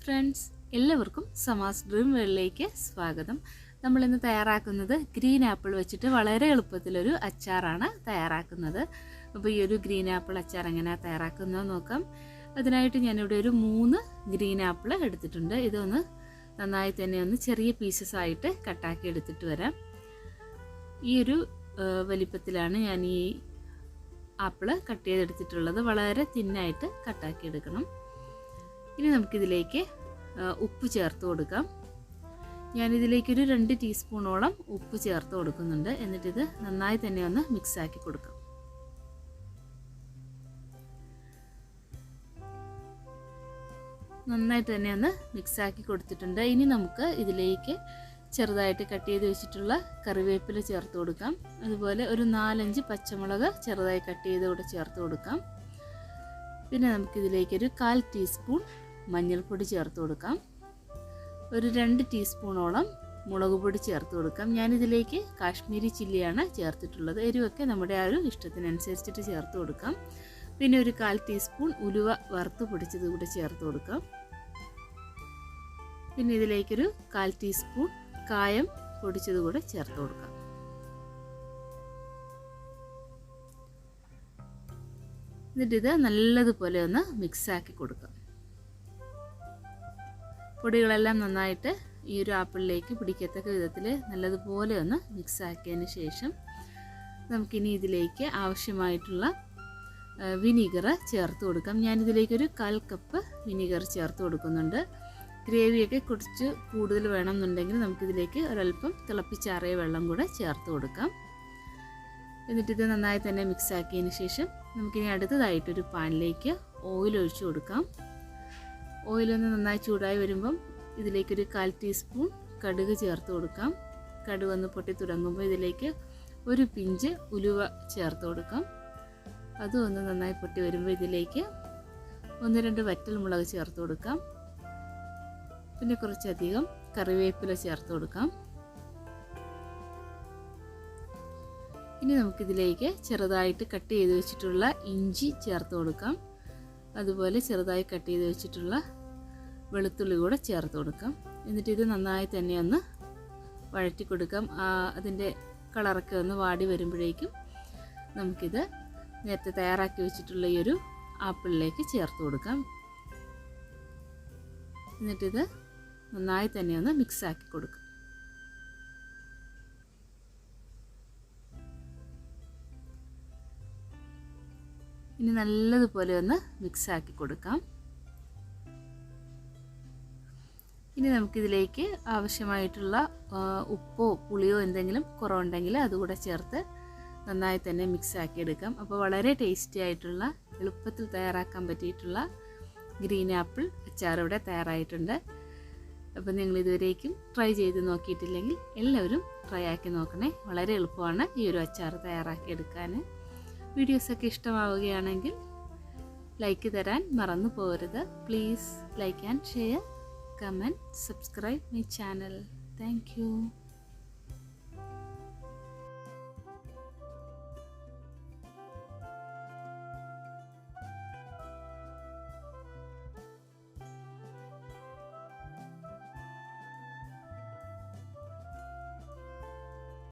Friends എല്ലാവർക്കും സമാസ് dream വേൾഡിലേക്ക് സ്വാഗതം. നമ്മളിന്ന് തയ്യാറാക്കുന്നത് ഗ്രീൻ ആപ്പിൾ വെച്ചിട്ട് വളരെ എളുപ്പത്തിലൊരു അച്ചാറാണ് തയ്യാറാക്കുന്നത്. അപ്പോൾ ഈ ഒരു ഗ്രീൻ ആപ്പിൾ അച്ചാർ എങ്ങനെയാണ് തയ്യാറാക്കുന്നത് നോക്കാം. അതിനായിട്ട് ഞാനിവിടെ ഒരു മൂന്ന് ഗ്രീൻ ആപ്പിൾ എടുത്തിട്ടുണ്ട്. ഇതൊന്ന് നന്നായി തന്നെ ഒന്ന് ചെറിയ പീസസ് ആയിട്ട് കട്ടാക്കി എടുത്തിട്ട് വരാം. ഈ ഒരു വലിപ്പത്തിലാണ് ഞാൻ ഈ ആപ്പിൾ കട്ട് ചെയ്തെടുത്തിട്ടുള്ളത്. വളരെ തിന്നായിട്ട് കട്ടാക്കി എടുക്കണം. ഇനി നമുക്കിതിലേക്ക് ഉപ്പ് ചേർത്ത് കൊടുക്കാം. ഞാനിതിലേക്കൊരു രണ്ട് ടീസ്പൂണോളം ഉപ്പ് ചേർത്ത് കൊടുക്കുന്നുണ്ട്. എന്നിട്ടിത് നന്നായി തന്നെ ഒന്ന് മിക്സാക്കി കൊടുക്കാം. നന്നായിട്ട് തന്നെ ഒന്ന് മിക്സാക്കി കൊടുത്തിട്ടുണ്ട്. ഇനി നമുക്ക് ഇതിലേക്ക് ചെറുതായിട്ട് കട്ട് ചെയ്ത് വെച്ചിട്ടുള്ള കറിവേപ്പില ചേർത്ത് കൊടുക്കാം. അതുപോലെ ഒരു നാലഞ്ച് പച്ചമുളക് ചെറുതായി കട്ട് ചെയ്ത് കൂടെ ചേർത്ത് കൊടുക്കാം. പിന്നെ നമുക്കിതിലേക്കൊരു കാൽ ടീസ്പൂൺ മഞ്ഞൾപ്പൊടി ചേർത്ത് കൊടുക്കാം. ഒരു രണ്ട് ടീസ്പൂണോളം മുളക് പൊടി ചേർത്ത് കൊടുക്കാം. ഞാനിതിലേക്ക് കാശ്മീരി ചില്ലിയാണ് ചേർത്തിട്ടുള്ളത്. എരിവൊക്കെ നമ്മുടെ ആ ഒരു ഇഷ്ടത്തിനനുസരിച്ചിട്ട് ചേർത്ത് കൊടുക്കാം. പിന്നെ ഒരു കാൽ ടീസ്പൂൺ ഉലുവ വറുത്ത് പൊടിച്ചത് കൂടെ ചേർത്ത് കൊടുക്കാം. പിന്നെ ഇതിലേക്കൊരു കാൽ ടീസ്പൂൺ കായം പൊടിച്ചത് കൂടെ ചേർത്ത് കൊടുക്കാം. എന്നിട്ടിത് നല്ലതുപോലെ ഒന്ന് മിക്സാക്കി കൊടുക്കാം. പൊടികളെല്ലാം നന്നായിട്ട് ഈ ഒരു ആപ്പിളിലേക്ക് പിടിക്കത്തക്ക വിധത്തിൽ നല്ലതുപോലെ ഒന്ന് മിക്സ് ആക്കിയതിന് ശേഷം നമുക്കിനി ഇതിലേക്ക് ആവശ്യമായിട്ടുള്ള വിനീഗർ ചേർത്ത് കൊടുക്കാം. ഞാനിതിലേക്കൊരു കാൽ കപ്പ് വിനീഗർ ചേർത്ത് കൊടുക്കുന്നുണ്ട്. ഗ്രേവിയൊക്കെ കുറച്ച് കൂടുതൽ വേണമെന്നുണ്ടെങ്കിൽ നമുക്കിതിലേക്ക് ഒരല്പം തിളപ്പിച്ചാറിയ വെള്ളം കൂടെ ചേർത്ത് കൊടുക്കാം. എന്നിട്ടിത് നന്നായി തന്നെ മിക്സ് ആക്കിയതിന് ശേഷം നമുക്കിനി അടുത്തതായിട്ടൊരു പാനിലേക്ക് ഓയിൽ ഒഴിച്ചു കൊടുക്കാം. ഓയിലൊന്ന് നന്നായി ചൂടായി വരുമ്പം ഇതിലേക്കൊരു കാൽ ടീസ്പൂൺ കടുക് ചേർത്ത് കൊടുക്കാം. കടുക് ഒന്ന് പൊട്ടി തുടങ്ങുമ്പോൾ ഇതിലേക്ക് ഒരു പിഞ്ച് ഉലുവ ചേർത്ത് കൊടുക്കാം. അതും ഒന്ന് നന്നായി പൊട്ടി വരുമ്പോൾ ഇതിലേക്ക് ഒന്ന് രണ്ട് വറ്റൽ മുളക് ചേർത്ത് കൊടുക്കാം. പിന്നെ കുറച്ചധികം കറിവേപ്പില ചേർത്ത് കൊടുക്കാം. ഇനി നമുക്കിതിലേക്ക് ചെറുതായിട്ട് കട്ട് ചെയ്ത് വെച്ചിട്ടുള്ള ഇഞ്ചി ചേർത്ത് കൊടുക്കാം. അതുപോലെ ചെറുതായി കട്ട് ചെയ്ത് വെച്ചിട്ടുള്ള വെളുത്തുള്ളി കൂടെ ചേർത്ത് കൊടുക്കാം. എന്നിട്ട് ഇത് നന്നായി തന്നെ ഒന്ന് വഴറ്റി കൊടുക്കാം. അതിന്റെ കളറൊക്കെ ഒന്ന് വാടി വരുമ്പോഴേക്കും നമുക്കിത് നേരത്തെ തയ്യാറാക്കി വെച്ചിട്ടുള്ള ഈ ഒരു ആപ്പിളിലേക്ക് ചേർത്ത് കൊടുക്കാം. എന്നിട്ടിത് നന്നായി തന്നെ ഒന്ന് മിക്സ് ആക്കി ഇനി നല്ലതുപോലെ ഒന്ന് മിക്സ് ആക്കി കൊടുക്കാം. ഇനി നമുക്കിതിലേക്ക് ആവശ്യമായിട്ടുള്ള ഉപ്പോ പുളിയോ എന്തെങ്കിലും കുറവുണ്ടെങ്കിൽ അതുകൂടെ ചേർത്ത് നന്നായി തന്നെ മിക്സ് ആക്കി എടുക്കാം. അപ്പോൾ വളരെ ടേസ്റ്റി ആയിട്ടുള്ള എളുപ്പത്തിൽ തയ്യാറാക്കാൻ പറ്റിയിട്ടുള്ള ഗ്രീൻ ആപ്പിൾ അച്ചാർ ഇവിടെ തയ്യാറായിട്ടുണ്ട്. അപ്പോൾ നിങ്ങൾ ഇതുവരേക്കും ട്രൈ ചെയ്ത് നോക്കിയിട്ടില്ലെങ്കിൽ എല്ലാവരും ട്രൈ ആക്കി നോക്കണേ. വളരെ എളുപ്പമാണ് ഈ ഒരു അച്ചാർ തയ്യാറാക്കി എടുക്കാൻ. വീഡിയോസൊക്കെ ഇഷ്ടമാവുകയാണെങ്കിൽ ലൈക്ക് തരാൻ മറന്നു പോകരുത്. Please like and share comment subscribe my channel thank